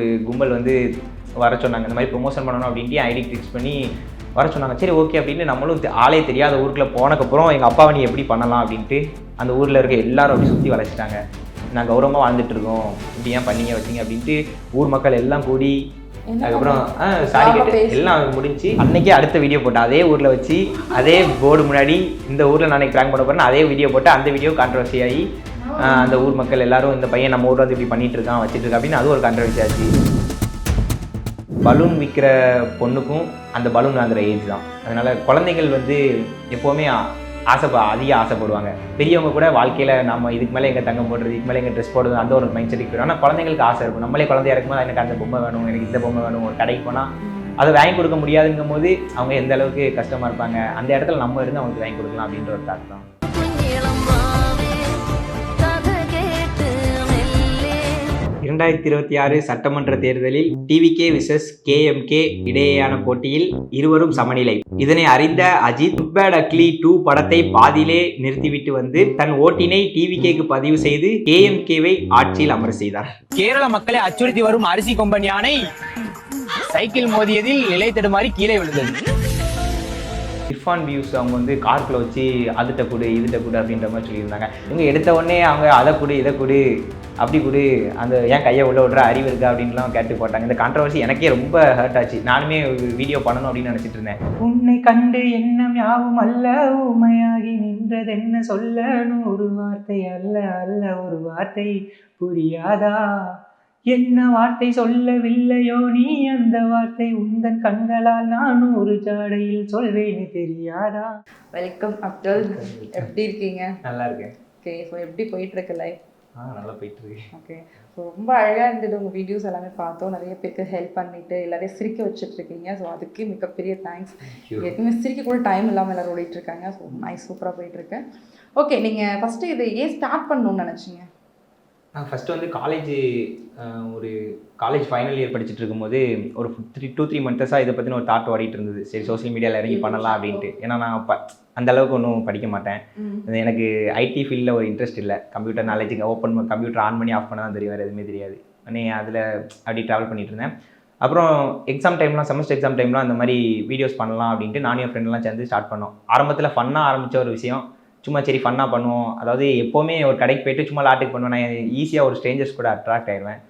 ஒரு கும்பல் வந்து வர சொன்னாங்க. இந்த மாதிரி ப்ரொமோஷன் பண்ணணும் அப்படின்ட்டு ஐடி ஃபிக்ஸ் பண்ணி வர சொன்னாங்க. சரி ஓகே அப்படின்னு நம்மளும் ஆளே தெரியாத ஊருக்குள்ள போனக்கப்புறம் எங்கள் அப்பாவை நீ எப்படி பண்ணலாம் அப்படின்ட்டு அந்த ஊரில் இருக்க எல்லாரும் அப்படி சுற்றி வளைச்சிட்டாங்க நான் கௌரவமாக வாழ்ந்துட்டு இருக்கோம். இப்படி ஏன் பண்ணீங்க வச்சீங்க அப்படின்ட்டு ஊர் மக்கள் எல்லாம் கூடி அதுக்கப்புறம் சாரி கேட்டு. எல்லாம் முடிஞ்சு அன்னைக்கே அடுத்த வீடியோ போட்டேன் அதே ஊரில் வச்சு அதே போர்டு முன்னாடி இந்த ஊரில் நான் ப்ராங்க் பண்ண போறேன் அதே வீடியோ போட்டு அந்த வீடியோ கான்ட்ரவர்சி ஆகி அந்த ஊர் மக்கள் எல்லாரும் இந்த பையன் நம்ம ஊரில் வந்து இப்படி பண்ணிட்டு இருக்கான் வச்சுட்டு இருக்கான் அப்படின்னு அது ஒரு கான்ட்ரவர்சி ஆச்சு பலூன் விற்கிற பொண்ணுக்கும் அந்த பலூன் வாங்குற ஏஜ் தான். அதனால குழந்தைகள் வந்து எப்போவுமே ஆ- ஆசைப்ப அதிக ஆசைப்படுவாங்க. பெரியவங்க கூட வாழ்க்கையில் நம்ம இதுக்கு மேலே எங்கள் தங்கம் போடுறது இதுக்கு மேலே எங்கள் ட்ரெஸ் போடுறது அந்த ஒரு மைண்ட் செட்டுக்கு போயிடும் ஆனால் குழந்தைங்களுக்கு ஆசை இருக்கும். நம்மளே குழந்தையா இருக்கும்போது எனக்கு அந்த பொம்மை வேணும் எனக்கு இந்த பொம்மை வேணும் ஒரு கடைக்கு போனால் அதை வாங்கி கொடுக்க முடியாதுங்கும் போது அவங்க எந்த அளவுக்கு கஷ்டமாக இருப்பாங்க அந்த இடத்துல நம்ம இருந்து அவங்களுக்கு வாங்கி கொடுக்கலாம் அப்படின்ற ஒரு தாட் தான் இரண்டாயிரத்தி இருபத்தி ஆறு சட்டமன்ற தேர்தலில் டிவிகே விசஸ் கேஎம்கே இடையேயான போட்டியில் இருவரும் சமநிலை. இதனை அறிந்த அஜித் பேட் அக்லி டூ படத்தை பாதியிலே நிறுத்திவிட்டு வந்து தன் ஓட்டினை டிவிகேக்கு பதிவு செய்து கே எம் கேவை ஆட்சியில் அமர செய்தார். கேரள மக்களை அச்சுறுத்தி வரும் அரிசி கொம்பன் யானை சைக்கிள் மோதியதில் நிலை தடுமாறி கீழே விழுந்தது. இர்ஃபான் வியூஸ் அவங்க வந்து கார்க்கில் வச்சு அதுட்ட கொடு இதுட்ட கொடு அப்படின்ற மாதிரி சொல்லியிருந்தாங்க. இவங்க எடுத்த உடனே அவங்க அதை கொடு இதை கொடு அப்படி கொடு அந்த ஏன் கையை உள்ள விடுற அறிவு இருக்கா அப்படின்லாம் கேட்டு போட்டாங்க. இந்த கான்ட்ரவர்சி எனக்கே ரொம்ப ஹர்ட் ஆச்சு. நானுமே வீடியோ பண்ணணும் அப்படின்னு நினச்சிட்டு இருந்தேன். உன்னை கண்டு எண்ணம் யாவும் அல்ல உமையாகி நின்றது என்ன சொல்ல ஒரு வார்த்தை அல்ல அல்ல ஒரு வார்த்தை புரியாதா? என்ன வார்த்தை சொல்லவில்லையோ நீ அந்த வார்த்தை உந்தன் கண்களால் நான் ஒரு ஜாடையில் சொல்வேன்னு தெரியாதா? வெல்கம் அப்துல் எப்படி இருக்கீங்க? நல்லா இருக்கேன் ஓகே ஸோ எப்படி போயிட்டு இருக்கு லைஃப் ஆ நல்லா போயிட்டு இருக்கு ஓகே ஸோ ரொம்ப அழகாக இருந்தது உங்கள் வீடியோஸ் எல்லாமே பார்த்தோம். நிறைய பேருக்கு ஹெல்ப் பண்ணிட்டு எல்லாரையும் சிரிக்க வச்சுட்டு இருக்கீங்க ஸோ அதுக்கு மிகப்பெரிய தேங்க்ஸ் எப்பவுமே சிரிக்க கூட டைம் இல்லாமல் எல்லாரும் ஓடிட்டு இருக்காங்க ஸோ நைஸ் சூப்பராக போயிட்டு இருக்கு ஓகே நீங்கள் ஃபஸ்ட்டு இதை ஏன் ஸ்டார்ட் பண்ணணும்னு நினச்சிங்க? நான் ஃபஸ்ட்டு வந்து காலேஜ் ஒரு காலேஜ் ஃபைனல் இயர் படிச்சுட்டு இருக்கும்போது ஒரு த்ரீ டூ த்ரீ மந்த்ஸாக இதை பற்றின ஒரு தாட் ஓடிட்டு இருந்தது. சரி சோஷியல் மீடியாவில் இறங்கி பண்ணலாம் அப்படின்ட்டு. ஏன்னா நான் ப அந்த அளவுக்கு ஒன்றும் படிக்க மாட்டேன். எனக்கு ஐடி ஃபீல்டில் ஒரு இன்ட்ரெஸ்ட் இல்லை. கம்ப்யூட்டர் நாலேஜுக்கு ஓப்பன் கம்ப்யூட்டர் ஆன் பண்ணி ஆஃப் பண்ண தான் தெரியும். வேறு எதுவுமே தெரியாது. உடனே அதில் அப்படி ட்ராவல் பண்ணிட்டு இருந்தேன். அப்புறம் எக்ஸாம் டைம்லாம் செமஸ்டர் எக்ஸாம் டைம்லாம் அந்த மாதிரி வீடியோஸ் பண்ணலாம் அப்படின்ட்டு நானும் என் ஃப்ரெண்ட்லாம் சேர்ந்து ஸ்டார்ட் பண்ணோம். ஆரம்பத்தில் ஃபன்னாக ஆரம்பித்த ஒரு விஷயம். சும்மா சரி ஃபன்னாக பண்ணுவோம். அதாவது எப்போவுமே ஒரு கடைக்கு போயிட்டு சும்மா லாட்டுக்கு பண்ணுவேன் நான் ஈஸியாக ஒரு ஸ்ட்ரேஞ்சர்ஸ் கூட அட்ராக்ட் ஆயிடுவேன்.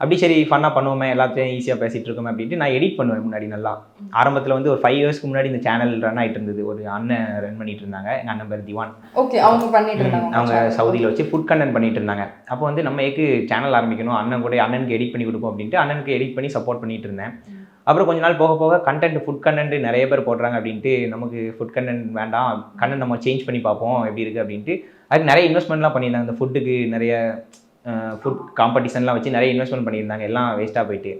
அப்படி சரி ஃபன்னாக பண்ணுவோமே எல்லாத்தையும் ஈஸியாக பேசிகிட்டு இருக்கோமே அப்படின்ட்டு நான் எடிட் பண்ணுவேன் முன்னாடி நல்லா. ஆரம்பத்தில் வந்து ஒரு ஃபைவ் இயர்ஸ்க்கு முன்னாடி இந்த சேனல் ரன் ஆகிட்டு இருந்தது. ஒரு அண்ணன் ரன் பண்ணிட்டு இருந்தாங்க. எங்கள் அண்ணன் பேர் திவான். ஓகே அவங்க பண்ணிட்டு இருந்தாங்க அவங்க சவுதியில் வச்சு ஃபுட் கண்டென்ட் பண்ணிட்டு இருந்தாங்க. அப்போ வந்து நம்ம ஏக்கு சேனல் ஆரம்பிக்கணும். அண்ணன் கூட அண்ணனுக்கு எடிட் பண்ணி கொடுப்போம் அப்படின்ட்டு அண்ணனுக்கு எடிட் பண்ணி சப்போர்ட் பண்ணிட்டு இருந்தேன். அப்புறம் கொஞ்ச நாள் போக போக கண்டென்ட் ஃபுட் கண்டென்ட் நிறைய பேர் போடுறாங்க அப்படின்ட்டு நமக்கு ஃபுட் கண்டென்ட் வேண்டாம் கண்டென்ட் நம்ம சேஞ்ச் பண்ணி பார்ப்போம் எப்படி இருக்குது அப்படின்ட்டு. அதுக்கு நிறைய இன்வெஸ்ட்மெண்ட்லாம் பண்ணியிருந்தாங்க. இந்த ஃபுட்டுக்கு நிறைய ஃபுட் காம்படிஷன்லாம் வச்சு நிறைய இன்வெஸ்ட்மெண்ட் பண்ணியிருந்தாங்க. எல்லாம் வேஸ்ட்டாக போயிட்டு.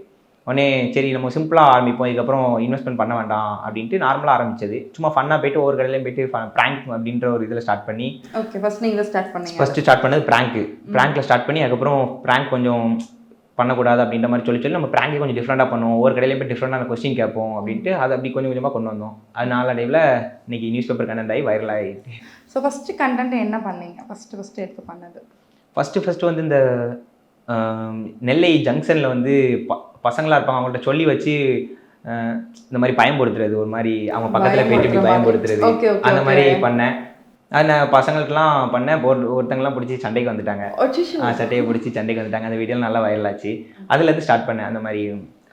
உடனே சரி நம்ம சிம்பிளாக ஆரம்பிப்போம். இதுக்கப்புறம் இன்வெஸ்ட்மெண்ட் பண்ண வேண்டாம் அப்படின்ட்டு நார்மலாக ஆரம்பிச்சது. சும்மா ஃபன்னாக போயிட்டு ஒவ்வொரு கடையிலையும் போயிட்டு ப்ராங்க் அப்படின்ற ஒரு இதில் ஸ்டார்ட் பண்ணி ஓகே ஃபர்ஸ்ட் நீங்கள் ஸ்டார்ட் பண்ணீங்க. ஃபர்ஸ்ட் ஸ்டார்ட் பண்ணது ப்ராங்க் ப்ராங்க்ல ஸ்டார்ட் பண்ணி அதுக்கப்புறம் ப்ராங்க் கொஞ்சம் பண்ணக்கூடாது அப்படின்ற மாதிரி சொல்லி சொல்லி நம்ம ப்ராங்கே கொஞ்சம் டிஃப்ரெண்டாக பண்ணுவோம். ஒவ்வொரு கடையிலையும் போய் டிஃப்ரெண்டான கொஸ்டின் கேட்போம் அப்படின்ட்டு அதை அப்படி கொஞ்சம் கொஞ்சமாக கொண்டு வந்தோம். அது நாளடைவில் இன்னைக்கு நியூஸ் பேப்பர் கண்டென்ட் ஆகி வைரல் ஆகிட்டு ஸோ ஃபஸ்ட்டு கண்டென்ட் என்ன பண்ணீங்க? ஃபஸ்ட்டு ஃபஸ்ட்டு எடுத்து பண்ணது. ஃபஸ்ட்டு ஃபஸ்ட்டு வந்து இந்த நெல்லை ஜங்ஷனில் வந்து ப பசங்களாக இருப்பாங்க. அவங்கள்ட்ட சொல்லி வச்சு இந்த மாதிரி பயன்படுத்துறது. ஒரு மாதிரி அவங்க பக்கத்தில் போயிட்டு. பயன்படுத்துறது. அந்த. மாதிரி பண்ணேன். நான் பசங்களுக்கெல்லாம் பண்ணேன் ஒரு ஒருத்தங்கலாம் பிடிச்சி சண்டைக்கு வந்துட்டாங்க. சட்டையை பிடிச்சி சண்டைக்கு வந்துட்டாங்க. அந்த வீடியோ நல்லா வைரல் ஆச்சு. அதுல இருந்து ஸ்டார்ட் பண்ணேன். அந்த மாதிரி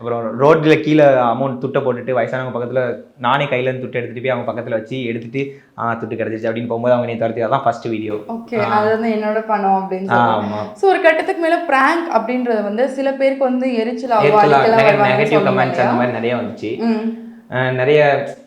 அப்புறம் ரோட்ல கீழே அமௌண்ட் துட்டை போட்டுட்டு வயசானவங்க பக்கத்துல நானே கையில இருந்து துட்டு எடுத்துட்டு போய் அவங்க பக்கத்துல வச்சு எடுத்துட்டு துட்டு கிடைச்சிச்சு அப்படின்னு போகும்போது அவங்க நீ துரத்தி அதான் ஃபர்ஸ்ட் வீடியோ ஓகே அது வந்து என்னோட பணம் அப்படின்னு சொல்லி. ஆமா. ஸோ ஒரு கட்டத்துக்கு மேல பிராங்க் அப்படின்றது வந்து சில பேருக்கு வந்து எரிச்சல் நெகட்டிவ் கமெண்ட்ஸ் அந்த மாதிரி நிறைய வந்துச்சு. நிறைய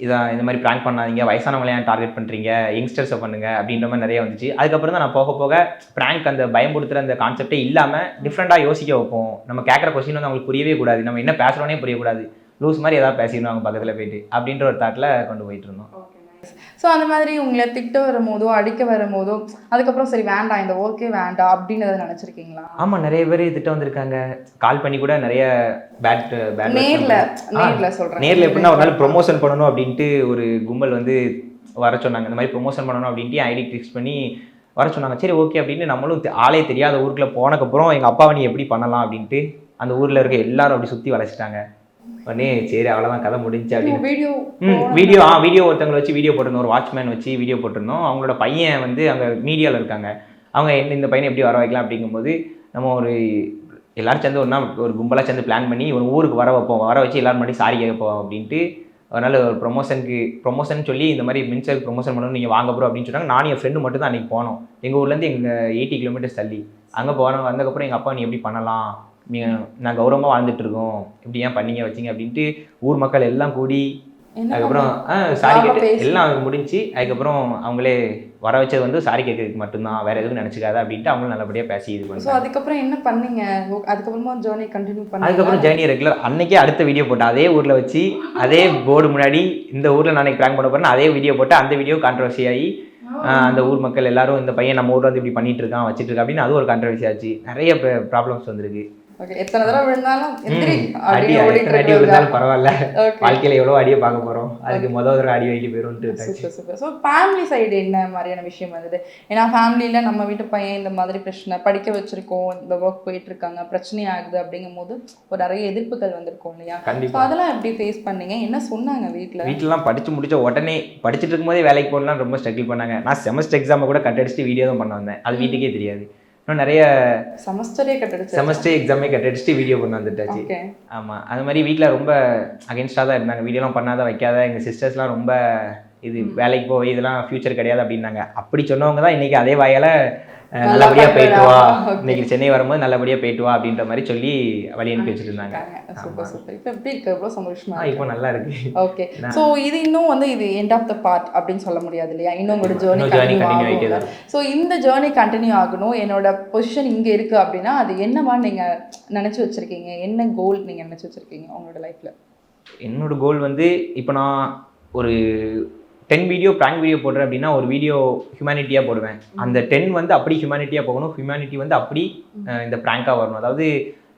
இதான் இந்த மாதிரி பிளான் பண்ணாதீங்க வயசானவங்களே ஏன் டார்கெட் பண்ணுறீங்க யங்ஸ்டர்ஸை பண்ணுங்க அப்படின்ற மாதிரி நிறைய வந்துச்சு. அதுக்கப்புறம் தான் நான் போக போக பிராங்க் அந்த பயம்படுத்துகிற அந்த கான்செப்டே இல்லாமல் டிஃப்ரெண்ட்டாக யோசிக்க வைப்போம். நம்ம கேட்குற கொஸ்டின் வந்து அவங்களுக்கு புரியவே கூடாது. நம்ம என்ன பேசுகிறோன்னே புரியக்கூடாது. லூஸ் மாதிரி ஏதாவது பேசிடணும் அவங்க பக்கத்தில் போயிட்டு அப்படின்ற ஒரு தாட்டில் கொண்டு போயிட்டு இருந்தோம். ஸோ அந்த மாதிரி உங்களை திட்ட வரும்போதோ அடிக்க வரும்போதோ அதுக்கப்புறம் சரி வேண்டாம் இந்த ஓகே வேண்டாம் அப்படின்னு எதாவது நினைச்சிருக்கீங்களா? ஆமாம் நிறைய பேர் திட்டம் வந்திருக்காங்க. கால் பண்ணி கூட நிறைய பேட் பேட் நேர்ல நேர்ல சொல்றேன். நேரில் எப்படின்னா ஒரு நாள் ப்ரொமோஷன் பண்ணணும் அப்படின்ட்டு ஒரு கும்பல் வந்து வர சொன்னாங்க. இந்த மாதிரி ப்ரொமோஷன் பண்ணணும் அப்படின்ட்டு ஐடி ஃபிக்ஸ் பண்ணி வர சொன்னாங்க. சரி ஓகே அப்படின்னு நம்மளும் ஆளே தெரியாத ஊருக்குள்ள போனக்கப்புறம் எங்கள் அப்பாவை நீ எப்படி பண்ணலாம் அப்படின்ட்டு அந்த ஊரில் இருக்க எல்லாரும் அப்படி சுற்றி வளைச்சிட்டாங்க உடனே சரி அவ்வளோதான் கதை முடிஞ்சு அப்படின்னு. வீடியோ வீடியோ ஆ வீடியோ ஒருத்தவங்களை வச்சு வீடியோ போட்டிருந்தோம். ஒரு வாட்ச்மேன் வச்சு வீடியோ போட்டிருந்தோம். அவங்களோட பையன் வந்து அங்கே மீடியாவில் இருக்காங்க. அவங்க என்ன இந்த பையனை எப்படி வர வைக்கலாம் அப்படிங்கும்போது நம்ம ஒரு எல்லாரும் சேர்ந்து ஒன்றா ஒரு கும்பலாக சேர்ந்து பிளான் பண்ணி ஒரு ஊருக்கு வர வைப்போம். வர வச்சு எல்லாரும் முன்னாடி சாரி கேட்போம் அப்படின்ட்டு அதனால் ஒரு ப்ரொமோஷனுக்கு ப்ரொமோஷன் சொல்லி இந்த மாதிரி மின்சருக்கு ப்ரொமோஷன் பண்ணணும் நீங்கள் வாங்க ப்ரோ அப்படின்னு சொன்னாங்க. நானும் என் ஃப்ரெண்டு மட்டும் தான் அன்றைக்கி போனோம் எங்கள் ஊர்லேருந்து எங்கள் எயிட்டி கிலோமீட்டர்ஸ் தள்ளி. அங்கே போனோம் வந்ததுக்கப்புறம் எங்கள் அப்பா நீ எப்படி பண்ணலாம்? நீ நான் கௌரவமாக வாழ்ந்துட்டு இருக்கோம் இப்படி ஏன் பண்ணீங்க வச்சீங்க அப்படின்ட்டு ஊர் மக்கள் எல்லாம் கூடி அதுக்கப்புறம் சாரி கேட்டு எல்லாம் முடிஞ்சு அதுக்கப்புறம் அவங்களே வர வச்சது வந்து சாரி கேட்கறதுக்கு மட்டும்தான் வேற எதுவும் நினச்சிக்காத அப்படின்ட்டு அவங்களும் நல்லபடியாக பேசி இது ஸோ பண்ணாங்க அதுக்கப்புறம் என்ன பண்ணீங்க? அதுக்கப்புறமா ஜேர்னி கண்டினியூ அதுக்கப்புறம் பண்ணீங்க ஜேர்னி ரெகுலர் அன்னைக்கே அடுத்த வீடியோ போட்டேன். அதே ஊரில் வச்சு அதே போர்டு முன்னாடி இந்த ஊரில் நாளைக்கு ப்ராங்க் பண்ண போறேன் அதே வீடியோ போட்டு அந்த வீடியோ கான்ட்ரவர்சி ஆகி அந்த ஊர் மக்கள் எல்லாரும் இந்த பையன் நம்ம ஊர்ல வந்து இப்படி பண்ணிட்டு இருக்கான் வச்சிட்டு இருக்கான் அப்படின்னு அது ஒரு கான்ட்ரவர்சி ஆச்சு. நிறைய ப்ராப்ளம்ஸ் வந்திருக்கு. ஓகே எத்தனை தடவை விழுந்தாலும் அடி எத்தனை அடி விழுந்தாலும் பரவாயில்ல. வாழ்க்கையில எவ்வளோ அடியை பார்க்க போறோம்? அதுக்கு முதல் தடவை அடி super super so family side என்ன மாதிரியான விஷயம் வந்தது ஏன்னா ஃபேமிலியில் நம்ம வீட்டு பையன் இந்த மாதிரி பிரச்சனை படிக்க வச்சிருக்கோம் இந்த ஒர்க் போயிட்டு இருக்காங்க பிரச்சனை ஆகுது அப்படிங்கும் போது ஒரு நிறைய எதிர்ப்புகள் வந்திருக்கும் இல்லையா? ஸோ கண்டிப்பா. அதெல்லாம் எப்படி ஃபேஸ் பண்ணீங்க? என்ன சொன்னாங்க வீட்டில் வீட்டிலலாம் படிச்சு முடிச்ச உடனே படிச்சுட்டு இருக்கும்போதே வேலைக்கு போகலாம் ரொம்ப ஸ்ட்ரகிள் பண்ணாங்க. நான் செமஸ்டர் எக்ஸாமை கூட கட் அடிச்சுட்டு வீடியோ தான் பண்ண வந்தேன். அது வீட்டுக்கே தெரியாது. இன்னும் நிறைய செமஸ்டரே கட்டடிச்சு செமஸ்டர் எக்ஸாமே கட் அடிச்சுட்டு வீடியோ பண்ண வந்துட்டாச்சு ஆமாம் அது மாதிரி வீட்டில் ரொம்ப அகேன்ஸ்டாக தான் இருந்தாங்க. வீடியோலாம் பண்ணாத வைக்காத. எங்கள் சிஸ்டர்ஸ்லாம் ரொம்ப இது வேலைக்கு போய் இதெல்லாம் ஃபியூச்சர் கிடையாது அப்படின்னாங்க. அப்படி சொன்னவங்க தான் இன்னைக்கு அதே வாயால அஹ், நல்லா நல்லபடியா போயிட்டு வா. இன்னைக்கு சென்னை வரும்போது நல்லபடியா போயிட்டு வா அப்படின்ற மாதிரி சொல்லி வழி அனுப்பி வச்சுட்டு இருந்தாங்க சூப்பர் சூப்பர். இப்போ எப்படி இருக்கு? எவ்வளோ சந்தோஷமா இப்போ நல்லா இருக்கு. ஓகே ஸோ இது இன்னும் வந்து இது எண்ட் ஆஃப் த பார்ட் அப்படின்னு சொல்ல முடியாது இல்லையா? இன்னும் உங்களோட ஜேர்னி கண்டினியூ ஆகும் ஸோ இந்த ஜேர்னி கண்டினியூ ஆகணும். என்னோட பொசிஷன் இங்கே இருக்கு அப்படின்னா அது என்னவா நீங்க நினைச்சு வச்சிருக்கீங்க? என்ன கோல் நீங்க நினைச்சு வச்சிருக்கீங்க உங்களோட லைஃப்ல என்னோட கோல் வந்து இப்போ நான் ஒரு டென் வீடியோ ப்ராங்க் வீடியோ போடுறேன் அப்படின்னா ஒரு வீடியோ ஹியூமனிட்டியாக போடுவேன். அந்த டென் வந்து அப்படி ஹியூமனிட்டியாக போகணும். ஹியூமனிட்டி வந்து அப்படி இந்த ப்ராங்காக வரணும். அதாவது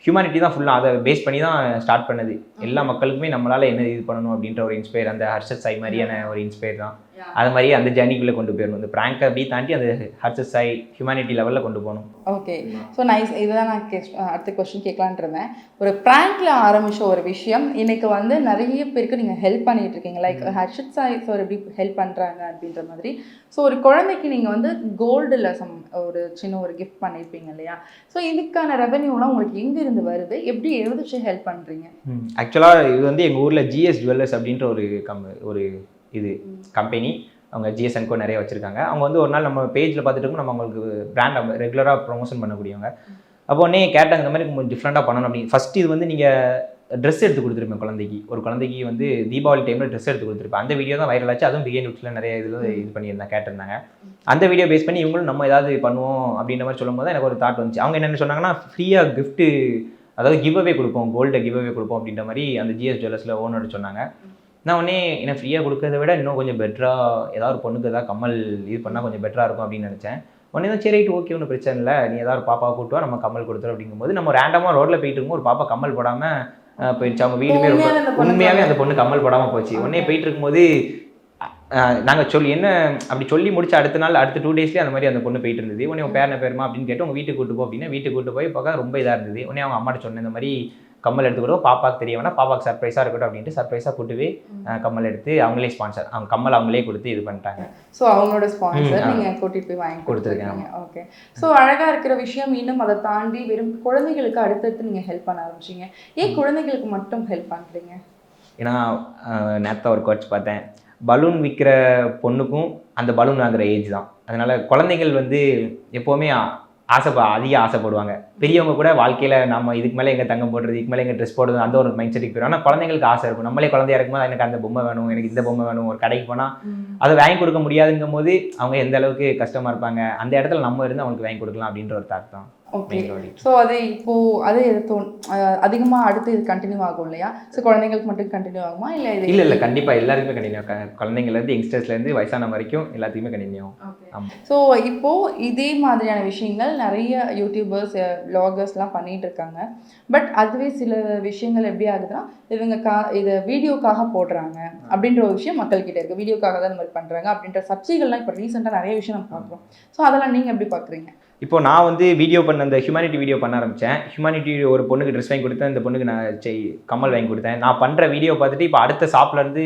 ஹியூமனிட்டி தான் ஃபுல்லாக அதை பேஸ் பண்ணி தான் ஸ்டார்ட் பண்ணது. எல்லா மக்களுக்குமே நம்மளால் என்ன இது பண்ணணும் அப்படின்ற ஒரு இன்ஸ்பயர் அந்த ஹர்ஷத் சாய் மாதிரியான ஒரு இன்ஸ்பயர் தான். அது மாதிரி அந்த ஜர்னிக்குள்ளே கொண்டு போயிடணும். இந்த ப்ராங்கை அப்படியே தாண்டி அந்த ஹர்ஷத் சாய் ஹியூமனிட்டி லெவலில் கொண்டு போகணும். ஓகே ஸோ நைஸ் இதுதான் நான் கே அடுத்த கொஸ்டின் கேட்கலான்ட்டு இருந்தேன் ஒரு ப்ராங்க்ல ஆரம்பிச்ச ஒரு விஷயம் இன்னைக்கு வந்து நிறைய பேருக்கு நீங்கள் ஹெல்ப் பண்ணிட்டு இருக்கீங்க. லைக் ஹர்ஷத் சாய் சார் எப்படி ஹெல்ப் பண்ணுறாங்க அப்படின்ற மாதிரி. ஸோ ஒரு குழந்தைக்கு நீங்கள் வந்து கோல்டில் சம் ஒரு சின்ன ஒரு கிஃப்ட் பண்ணியிருப்பீங்க இல்லையா? ஸோ இதுக்கான ரெவென்யூலாம் உங்களுக்கு எங்கேருந்து வருது? எப்படி எழுதிச்சு ஹெல்ப் பண்ணுறீங்க ஆக்சுவலாக இது வந்து எங்கள் ஊரில் ஜிஎஸ் ஜுவல்லர்ஸ் அப்படின்ற ஒரு கம் ஒரு இது கம்பெனி அவங்க ஜிஎஸ்என்கோ நிறைய வச்சுருக்காங்க. அவங்க வந்து ஒரு நாள் நம்ம பேஜில் பார்த்துட்டு நம்ம அவங்களுக்கு பிராண்ட் ரெகுலராக ப்ரொமோஷன் பண்ணக்கூடியவங்க. அப்போ உடனே கேட்டாங்க இந்த மாதிரி கொஞ்சம் டிஃப்ரெண்ட்டாக பண்ணணும். அப்படின்னு ஃபஸ்ட் இது வந்து நீங்கள் ட்ரெஸ் எடுத்து கொடுத்துருப்பேன் குழந்தைக்கு. ஒரு குழந்தைக்கு வந்து தீபாவளி டைமில் ட்ரெஸ் எடுத்து கொடுத்துருப்பேன் அந்த வீடியோ தான் வைரல் ஆச்சு. அதுவும் பிகே நியூஸில் நிறைய இதில் இது பண்ணியிருந்தாங்க கேட்டிருந்தாங்க. அந்த வீடியோ பேஸ் பண்ணி இவங்களும் நம்ம ஏதாவது பண்ணுவோம் அப்படின்ற மாதிரி சொல்லும்போது எனக்கு ஒரு தாட் வந்துச்சு. அவங்க என்னென்ன சொன்னாங்கன்னா ஃப்ரீயாக கிஃப்ட்டு அதாவது கிவ் அவே கொடுப்போம் கோல்டை கிவ் அவே கொடுப்போம் அப்படின்ற மாதிரி அந்த ஜிஎஸ் ஜுவல்லர்ஸில் ஓனர் சொன்னாங்க. நான் உடனே என்ன ஃப்ரீயாக கொடுக்கறத விட இன்னும் கொஞ்சம் பெட்டராக ஏதாவது ஒரு பொண்ணுக்கு ஏதாவது கம்மல் இது பண்ணால் கொஞ்சம் பெட்டராக இருக்கும் அப்படின்னு நினச்சேன். உடனே தான் சரி ஓகே ஒன்றும் பிரச்சனை இல்லை. நீ ஏதாவது ஒரு பாப்பாவை கூட்டு வா நம்ம கம்மல் கொடுத்துரும் அப்படிங்கும்போது நம்ம ரேண்டமாக ரோட்டில் போயிட்டு இருக்கும்போது ஒரு பாப்பா கம்மல் போடாமல் போயிடுச்சு. அவங்க வீடுமே ரொம்ப உண்மையாகவே அந்த பொண்ணு கம்மல் போடாமல் போச்சு. உடனே போயிட்டு இருக்கும்போது நாங்கள் சொல்லி என்ன அப்படி சொல்லி முடிச்ச அடுத்த நாள் அடுத்த டூ டேஸ்லேயே அந்த மாதிரி அந்த பொண்ணு போயிட்டு இருந்தது. உடனே உன் பேர் என்ன பேருமா அப்படின்னு கேட்டு உங்கள் வீட்டுக்கு கூட்டு போ அப்படின்னா வீட்டுக்கு கூட்டு போய் பார்க்க ரொம்ப இதாக இருந்தது. உடனே அவங்க அம்மாட்ட சொன்னேன் இந்த மாதிரி கம்மல் எடுத்து கொடுவோம் பாப்பாக்கு தெரிய வேணா பாப்பாக்கு சர்ப்ரைஸாக இருக்கட்டும் அப்படின்ட்டு சர்ப்ரைஸாக கூட்டு போய் அஹ், கம்மல் எடுத்து அவங்களே ஸ்பான்சர் அவங்க கம்மல் அவங்களே கொடுத்து இது பண்ணிட்டாங்க. ஸோ அவங்களோட ஸ்பான்சர் நீங்கள் கூட்டிட்டு போய் வாங்கி கொடுத்துருக்கீங்க. ஓகே ஸோ அழகா இருக்கிற விஷயம் இன்னும் அதை தாண்டி வெறும் குழந்தைகளுக்கு அடுத்தடுத்து நீங்க ஹெல்ப் பண்ண ஆரம்பிச்சீங்க. ஏன் குழந்தைகளுக்கு மட்டும் ஹெல்ப் பண்றீங்க? ஏன்னா நேற்று ஒரு கோச் பார்த்தேன். பலூன் விற்கிற பொண்ணுக்கும் அந்த பலூன் வாங்குற ஏஜ் தான். அதனால குழந்தைகள் வந்து எப்போவுமே ஆசைப்ப அதிக ஆசைப்படுவாங்க. பெரியவங்க கூட வாழ்க்கையில் நம்ம இதுக்கு மேலே எங்கே தங்கம் போடுறது இதுக்கு மேலே எங்கே ட்ரெஸ் போடுறது அந்த ஒரு மைண்ட் செட்டுக்கு போயிடும் ஆனால் குழந்தைங்களுக்கு ஆசை இருக்கும். நம்மளே குழந்தையா இருக்கும்போது எனக்கு அந்த பொம்மை வேணும் எனக்கு இந்த பொம்மை வேணும் ஒரு கடைக்கு போனால் அதை வாங்கி கொடுக்க முடியாதுங்கும் போது அவங்க எந்த அளவுக்கு கஷ்டமாக இருப்பாங்க அந்த இடத்துல நம்ம இருந்து அவங்களுக்கு வாங்கி கொடுக்கலாம் அப்படின்ற ஒரு தாட் தான் ஓகே. ஸோ அது இப்போ அது எது தோன் அஹ் அதிகமா அடுத்து இது கண்டினியூ ஆகும் இல்லையா? ஸோ குழந்தைங்களுக்கு மட்டும் கண்டினியூ ஆகுமா இல்லை இது இல்லை இல்லை. கண்டிப்பாக எல்லாருக்குமே கண்டினியூ குழந்தைங்கலேருந்து யங்ஸ்டர்ஸ்லேருந்து வயசான வரைக்கும் எல்லாத்துக்குமே கண்டினியூ. ஆமாம் ஸோ இப்போ இதே மாதிரியான விஷயங்கள் நிறைய யூடியூபர்ஸ் வ்ளாகர்ஸ்லாம் பண்ணிட்டு இருக்காங்க பட் அதுவே சில விஷயங்கள் எப்படி ஆகுதுன்னா இவங்க கா இதை வீடியோக்காக போடுறாங்க அப்படின்ற ஒரு விஷயம் மக்கள்கிட்ட இருக்கு. வீடியோக்காக தான் இந்த மாதிரி பண்றாங்க அப்படின்ற சர்ச்சைகள்லாம் இப்போ ரீசெண்டாக நிறைய விஷயம் நம்ம பார்க்குறோம். ஸோ அதெல்லாம் நீங்க எப்படி பார்க்குறீங்க இப்போ நான் வந்து வீடியோ பண்ண அந்த ஹியூமனிட்டி வீடியோ பண்ண ஆரம்பித்தேன் ஹியூமனிட்டி ஒரு பொண்ணுக்கு ட்ரெஸ் வாங்கி கொடுத்தேன். இந்த பொண்ணுக்கு நான் செய் கம்மல் வாங்கி கொடுத்தேன். நான் பண்ணுற வீடியோ பார்த்துட்டு இப்போ அடுத்த ஷாப்லேருந்து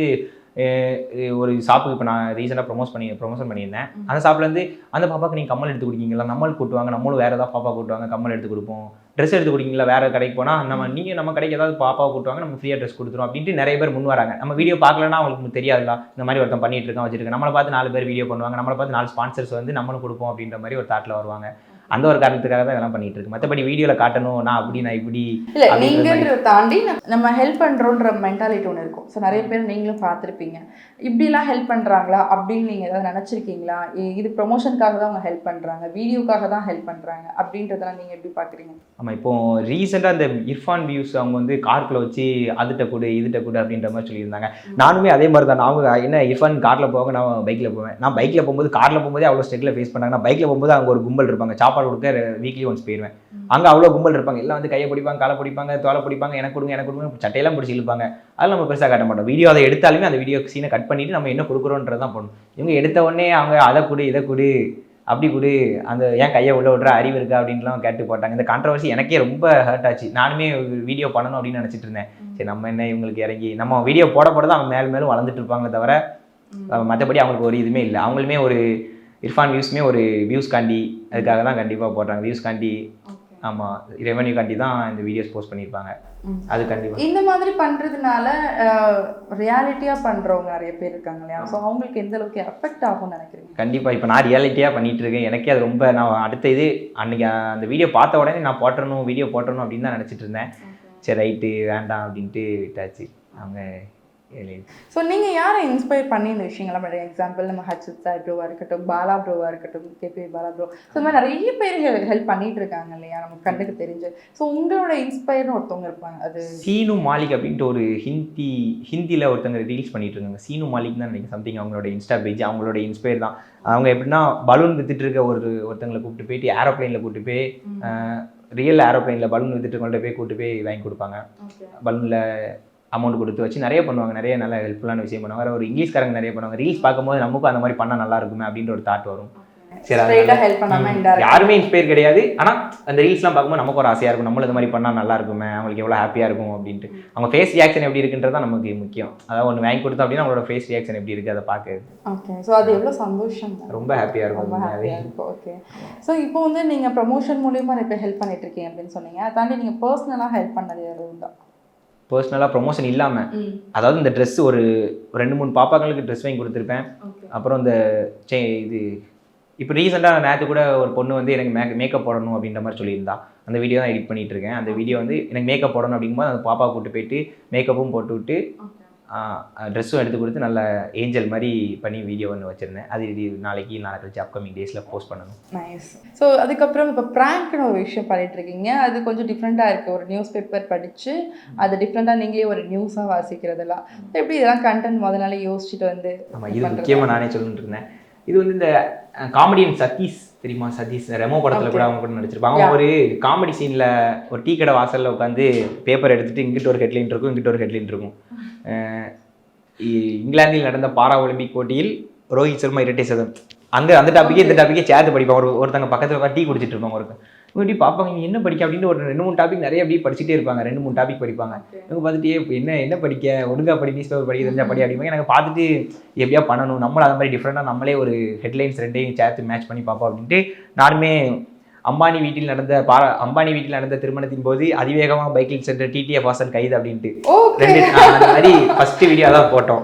ஒரு ஷாப்புக்கு இப்போ நான் ரீசெண்டாக ப்ரொமோட் பண்ணி ப்ரொமோஷன் பண்ணியிருந்தேன். அந்த ஷாப்லேருந்து அந்த பாப்பாக்கு நீங்கள் கம்மல் எடுத்து கொடுக்கீங்களா? நம்மளும் கூட்டுவாங்க நம்மளும் வேறு ஏதாவது பாப்பா கூட்டுவாங்க கம்மல் எடுத்து கொடுப்போம். ட்ரெஸ் எடுத்து கொடுக்கீங்களா? வேறு கடைக்கு போனால் நம்ம நீங்கள் நம்ம கடைக்கு ஏதாவது பாப்பாவை கூட்டுவாங்க நம்ம ஃப்ரீயாக ட்ரெஸ் கொடுத்துரும் அப்படின்ட்டு நிறைய பேர் முன் வராங்க. நம்ம வீடியோ பார்க்கலன்னா அவங்களுக்கு தெரியாதுல இந்த மாதிரி ஒருத்தன் பண்ணிட்டு இருக்கான் வச்சிருக்கேன். நம்மளை பார்த்து நாலு பேர் வீடியோ பண்ணுவாங்க நம்மளை பார்த்து நாலு ஸ்பான்சர்ஸ் வந்து நம்மளும் கொடுப்போம் அப்படின்ற மாதிரி ஒரு தாட்டில் வருவாங்க. அந்த ஒரு காரணத்துக்காக தான் இதெல்லாம் பண்ணிட்டு இருக்கு. மற்றபடி வீடியோவில் காட்டணும் நான் அப்படி நான் இப்படி இல்ல. நீங்கன்றத தாண்டி நம்ம- ஹெல்ப் பண்றோன்ற மென்டாலிட்டி ஒன்று இருக்கும். ஸோ நிறைய பேர் நீங்களும் பார்த்துருப்பீங்க. இப்படிலாம் ஹெல்ப் பண்றாங்களா? அப்படின்னு நீங்க ஏதாவது நினைச்சிருக்கீங்களா? இது ப்ரொமோஷனுக்காக தான் அவங்க ஹெல்ப் பண்றாங்க. வீடியோக்காக தான் ஹெல்ப் பண்றாங்க. அப்படின்றதெல்லாம் நீங்க எப்படி பாக்குறீங்க ஆமாம் இப்போ ரீசெண்டாக அந்த இர்ஃபான் வியூஸ் அவங்க வந்து கார்க்கில் வச்சு அதுட்ட கொடு இதுட்ட கொடு அப்படின்ற மாதிரி சொல்லியிருந்தாங்க. நானுமே அதே மாதிரி தான். அவங்க என்ன இர்ஃபான் காரில் போவாங்க நான் பைக்கில் போவேன். நான் பைக்கில் போகும்போது காரில் போகும்போதே அவ்வளோ ஸ்டெட்டில் ஃபேஸ் பண்ணாங்க. நான் பைக்கில் போகும்போது அங்கே ஒரு கும்பல் இருப்பாங்க. சாப்பாடு கொடுக்க வீக்லி ஒன்ஸ் போயிடுவேன் அங்கே அவ்வளோ கும்பல் இருப்பாங்க. எல்லாம் வந்து கையை பிடிப்பாங்க காலை பிடிப்பாங்க தோலை பிடிப்பாங்க எனக்கு கொடுங்க எனக்கு கொடுங்க சட்டையெல்லாம் பிடிச்சி இழுப்பாங்க. அதெல்லாம் நம்ம பெருசாக காட்ட மாட்டோம். வீடியோ அதை எடுத்தாலுமே அந்த வீடியோ சீனை கட் பண்ணிட்டு நம்ம என்ன கொடுக்குறோன்றது தான் பண்ணணும் இவங்க எடுத்த உடனே அவங்க அதை கொடு இதை கொடு அப்படி கொடு அந்த ஏன் கையை உள்ள விடுற அறிவு இருக்கா? அப்படின்லாம் கேட்டு போட்டாங்க. இந்த கான்ட்ரவர்சி எனக்கே ரொம்ப ஹர்ட் ஆச்சு. நானுமே வீடியோ பண்ணணும் அப்படின்னு நினச்சிட்டு இருந்தேன். சரி நம்ம என்ன இவங்களுக்கு இறங்கி நம்ம வீடியோ போட போட தான் அவங்க மேலும் மேலும் வளர்ந்துட்டு இருப்பாங்களே தவிர மற்றபடி அவங்களுக்கு ஒரு இதுவுமே இல்லை. அவங்களுமே ஒரு இர்ஃபான் வியூஸ்மே ஒரு வியூஸ் காண்டி அதுக்காக தான் கண்டிப்பாக போடுறாங்க. வியூஸ் காண்டி ஆமாம் ரெவன்யூ காண்டி தான் இந்த வீடியோஸ் போஸ்ட் பண்ணியிருப்பாங்க. அது கண்டிப்பாக இந்த மாதிரி பண்றதுனால ரியாலிட்டியா பண்றவங்க நிறைய பேர் இருக்காங்க இல்லையா? ஸோ அவங்களுக்கு எந்த அளவுக்கு எஃபெக்ட் ஆகும்னு நினைக்கிறீங்க? கண்டிப்பாக இப்போ நான் ரியாலிட்டியாக பண்ணிட்டு இருக்கேன் எனக்கே அது ரொம்ப நான் அடுத்த இது அன்னைக்கு அந்த வீடியோ பார்த்த உடனே நான் போட்டுறணும் வீடியோ போட்டுறணும் அப்படின்னு தான் நினச்சிட்டு இருந்தேன். சரி ரைட்டு வேண்டாம் அப்படின்ட்டு விட்டாச்சு. அவங்க ஸோ நீங்கள் யாரை இன்ஸ்பயர் பண்ணி இந்த விஷயங்கள்லாம் பண்ணுறீங்க எக்ஸாம்பிள் நம்ம ஹர்ஷித் சார் ப்ரோவாக இருக்கட்டும் பாலா ப்ரோவாக இருக்கட்டும் கேபி பாலா ப்ரோ ஸோ இந்த மாதிரி நிறைய பேர் ஹெல்ப் பண்ணிட்டு இருக்காங்க இல்லையா? நம்ம கண்ணுக்கு தெரிஞ்சு. ஸோ உங்களோட இன்ஸ்பயர்னு ஒருத்தவங்க இருப்பாங்க. அது சீனு மாலிக் அப்படின்ட்டு ஒரு ஹிந்தி ஹிந்தியில் ஒருத்தங்க ரீல்ஸ் பண்ணிட்டு இருக்காங்க. சீனு மாலிக் தான் நினைக்கிறேன். சம்திங் அவங்களோட இன்ஸ்டா பேஜ் அவங்களோட இன்ஸ்பயர் தான். அவங்க எப்படின்னா பலூன் வித்துட்டு இருக்க ஒரு ஒருத்தங்களை கூப்பிட்டு போயிட்டு ஏரோப்ளைனில் கூப்பிட்டு போய் ரியல் ஏரோப்ளைனில் பலூன் வித்துட்டு கொண்டு போய் கூப்பிட்டு போய் வாங்கி கொடுப்பாங்க. பலூனில் அமௌண்ட் கொடுத்து வச்சு நிறைய பண்ணுவாங்க. நிறைய நல்ல ஹெல்ப்ஃபுல்லான விஷயம் பண்ணுவாங்க. ஒரு இங்கிலீஷ்காரங்க நிறைய பண்ணுவாங்க. ரீல்ஸ் பார்க்கும்போது நமக்கும் அந்த மாதிரி பண்ணால் நல்லா இருக்குமே அப்படின்ற ஒரு தாட் வரும். யாருமே இன்ஸ்பயர் கிடையாது. ஆனால் அந்த ரீல்ஸ்லாம் பார்க்கும்போது நமக்கு ஒரு ஆசையாக இருக்கும். நம்மளும் இந்த மாதிரி பண்ணால் நல்லா இருக்குமே அவங்களுக்கு எவ்வளோ ஹாப்பியாக இருக்கும் அப்படின்ட்டு. அவங்க ஃபேஸ் ரியாக்ஷன் எப்படி இருக்குன்றது தான் நமக்கு முக்கியம். அதாவது ஒன்று வாங்கி கொடுத்தோம் அப்படின்னா அவங்களோட ஃபேஸ் ரியாக்ஷன் எப்படி இருக்குது அதை பார்க்க ஓகே ஸோ அது எவ்வளோ சந்தோஷம். தான் ரொம்ப ஹாப்பியாக இருக்கும். ஓகே ஸோ இப்போ வந்து நீங்கள் ப்ரமோஷன் மூலியமாக பேர் ஹெல்ப் பண்ணிட்டு இருக்கீங்க அப்படின்னு சொன்னீங்க. தாண்டி நீங்கள் பர்சனலாக ஹெல்ப் பண்ணது யாரும் உண்டா? பர்சனலாக ப்ரொமோஷன் இல்லாமல் அதாவது இந்த ட்ரெஸ் ஒரு ரெண்டு மூணு பாப்பாங்களுக்கு ட்ரெஸ் வாங்கி கொடுத்துருப்பேன். அப்புறம் இந்த சே இது இப்போ ரீசெண்டாக நேற்று கூட ஒரு பொண்ணு வந்து எனக்கு மேக் மேக்கப் போடணும் அப்படின்ற மாதிரி சொல்லியிருந்தா. அந்த வீடியோ தான் எடிட் பண்ணிட்டு இருக்கேன். அந்த வீடியோ வந்து எனக்கு மேக்கப் போடணும் அப்படிங்கும்போது அந்த பாப்பா கூட்டு போயிட்டு மேக்கப்பும் போட்டு விட்டு ட்ரெஸ்ஸும் எடுத்து கொடுத்து நல்ல ஏஞ்சல் மாதிரி பண்ணி வீடியோ ஒன்று வச்சுருந்தேன். அது இது நாளைக்கு நாளை கழிச்சு அப்கமிங் டேஸில் போஸ்ட் பண்ணணும். நைஸ் ஸோ அதுக்கப்புறம் இப்போ ப்ராங்க்னு ஒரு விஷயம் பண்ணிட்டு இருக்கீங்க அது கொஞ்சம் டிஃப்ரெண்ட்டாக இருக்குது ஒரு நியூஸ் பேப்பர் படித்து அது டிஃப்ரெண்ட்டாக நீங்களே ஒரு நியூஸாக வாசிக்கிறதெல்லாம். எப்படி இதெல்லாம் கண்டென்ட் முதல்ல யோசிச்சுட்டு வந்து ஆமாம் இது? முக்கியமாக நானே சொல்லிட்டு இருந்தேன். இது வந்து இந்த காமெடியன் சதீஷ் தெரியுமா? சதீஷ் ரெமோ படத்தில் கூட அவங்க கூட நடிச்சிருப்பாங்க. அவங்க ஒரு காமெடி சீனில் ஒரு டீ கடை வாசலில் உட்காந்து பேப்பர் எடுத்துட்டு இங்கிட்ட ஒரு ஹெட்லைன் இருக்கும் இங்கிட்ட ஒரு ஹெட்லைன் இருக்கும். இங்கிலாந்தில் நடந்த பாரா ஒலிம்பிக் போட்டியில் ரோஹித் சர்மா இரட்டை சதம். அங்கே அந்த டாப்பிக்கே இந்த டாப்பிக்கே சேர்த்து படிப்பாங்க. ஒரு ஒருத்தங்க பக்கத்தில் உட்காந்து டீ குடிச்சிட்டு இருப்பாங்க இவங்க இப்படி பார்ப்பாங்க நீ என்ன படிக்க அப்படின்னு ஒரு ரெண்டு மூணு டாபிக் நிறைய அப்படியே படிச்சுட்டே இருப்பாங்க. ரெண்டு மூணு டாபிக் படிப்பாங்க. இவங்க பார்த்துட்டு "ஏய், இப்ப என்ன என்ன படிக்க? ஒழுங்கா படி நியூஸ் பேப்பர் படிக்க தெரிஞ்சா படி அப்படிங்க எனக்கு பார்த்துட்டு எப்படியா பண்ணணும்? நம்மளும் அந்த மாதிரி டிஃப்ரெண்டாக நம்மளே ஒரு ஹெட்லைன்ஸ் ரெண்டையும் சேர்த்து மேட்ச் பண்ணி பார்ப்போம் அப்படின்ட்டு நானுமே அம்பானி வீட்டில் நடந்த பாரா அம்பானி வீட்டில் நடந்த திருமணத்தின் போது அதிவேகமாக பைக்கில் சென்ற டிடிஎஃப் வாசன் கைது அப்படின்ட்டு. ரெண்டு அந்த மாதிரி ஃபர்ஸ்ட் வீடியோ தான் போட்டோம்.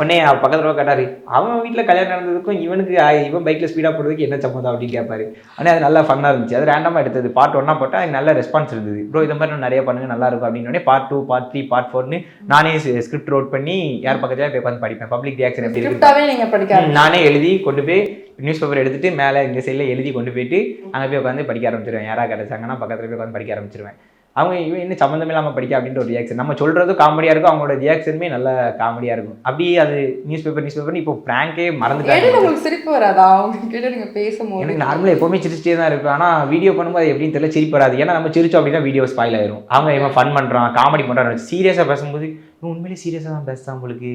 உடனே பக்கத்துல கேட்டாரு அவன் வீட்டில் கல்யாணம் நடந்ததுக்கும் இவனுக்கு இவன் பைக்கில் ஸ்பீடாக போடுறதுக்கு என்ன சம்மந்தம்? அப்படின்னு கேட்பாரு ஆனால் அது நல்லா ஃபன்னாக இருந்துச்சு. அது ரேண்டமாக எடுத்தது. பார்ட் ஒன்னா போட்டால் எனக்கு நல்ல ரெஸ்பான்ஸ் இருந்தது. ப்ரோ இந்த மாதிரி நிறைய பண்ணுங்க நல்லா இருக்கும். அப்படின்னு part two part three part ஃபோர்னு நானே ஸ்கிரிப்ட் ரோட் பண்ணி யார் பக்கத்துல போய் உட்காந்து படிப்பேன். பப்ளிக் ரியாக்ஷன் எப்படி இருக்கு நானே எழுதி கொண்டு போய் நியூஸ் பேப்பர் எடுத்துட்டு மேலே இந்த சைடில் எழுதி கொண்டு போயிட்டு அங்கே போய் உட்காந்து படிக்க ஆரம்பிச்சிருவேன். யாராவது கிடைச்சாங்கன்னா பக்கத்தில் போய் உட்காந்து படிக்க ஆரம்பிச்சிருவேன். அவங்க இவன் இன்னும் சம்மந்தமே இல்லாமல் படிக்க அப்படின்ற ஒரு ரியாக்ஷன் நம்ம சொல்கிறதும் காமெடியாக இருக்கும் அவங்களோட ரியாக்ஷனுமே நல்ல காமெடியாக இருக்கும். அப்படியே அது நியூஸ் பேப்பர் நியூஸ் பேப்பர் இப்போ ப்ராங்கே மறந்துட்டாங்க. உங்களுக்கு சிரிப்பு வராதா? அவங்க கிட்ட நீங்கள் பேசும்போது. எனக்கு நார்மலாக எப்போவுமே சிரிச்சிட்டே தான் இருக்கும் ஆனால் வீடியோ பண்ணும்போது எப்படின்னு தெரியல சிரிப்பு வராது. ஏன்னா நம்ம சிரிச்சோம் அப்படின்னா வீடியோ ஸ்பாயில் ஆயிரும். அவங்க இவன் ஃபன் பண்ணுறான் காமெடி பண்ணுறான் சீரியஸாக பேசும்போது உண்மையிலே சீரியஸாக தான் பேசுகிறான் உங்களுக்கு.